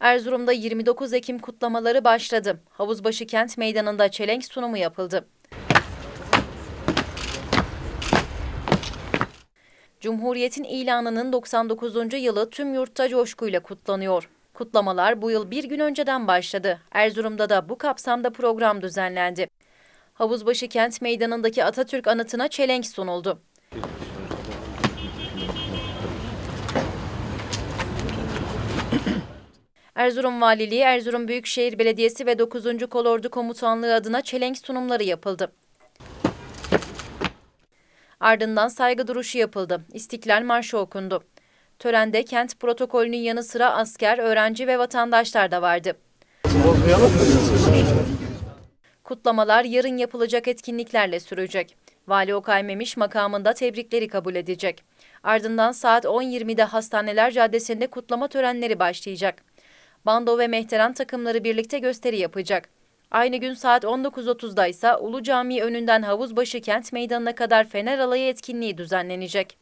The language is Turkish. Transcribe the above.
Erzurum'da 29 Ekim kutlamaları başladı. Havuzbaşı Kent Meydanı'nda çelenk sunumu yapıldı. Cumhuriyet'in ilanının 99. yılı tüm yurtta coşkuyla kutlanıyor. Kutlamalar bu yıl bir gün önceden başladı. Erzurum'da da bu kapsamda program düzenlendi. Havuzbaşı Kent Meydanı'ndaki Atatürk anıtına çelenk sunuldu. Erzurum Valiliği, Erzurum Büyükşehir Belediyesi ve 9. Kolordu Komutanlığı adına çelenk sunumları yapıldı. Ardından saygı duruşu yapıldı. İstiklal Marşı okundu. Törende kent protokolünün yanı sıra asker, öğrenci ve vatandaşlar da vardı. Kutlamalar yarın yapılacak etkinliklerle sürecek. Vali Okay Memiş makamında tebrikleri kabul edecek. Ardından saat 10.20'de Hastaneler Caddesi'nde kutlama törenleri başlayacak. Bando ve Mehteran takımları birlikte gösteri yapacak. Aynı gün saat 19.30'da ise Ulu Cami önünden Havuzbaşı Kent Meydanı'na kadar Fener Alayı etkinliği düzenlenecek.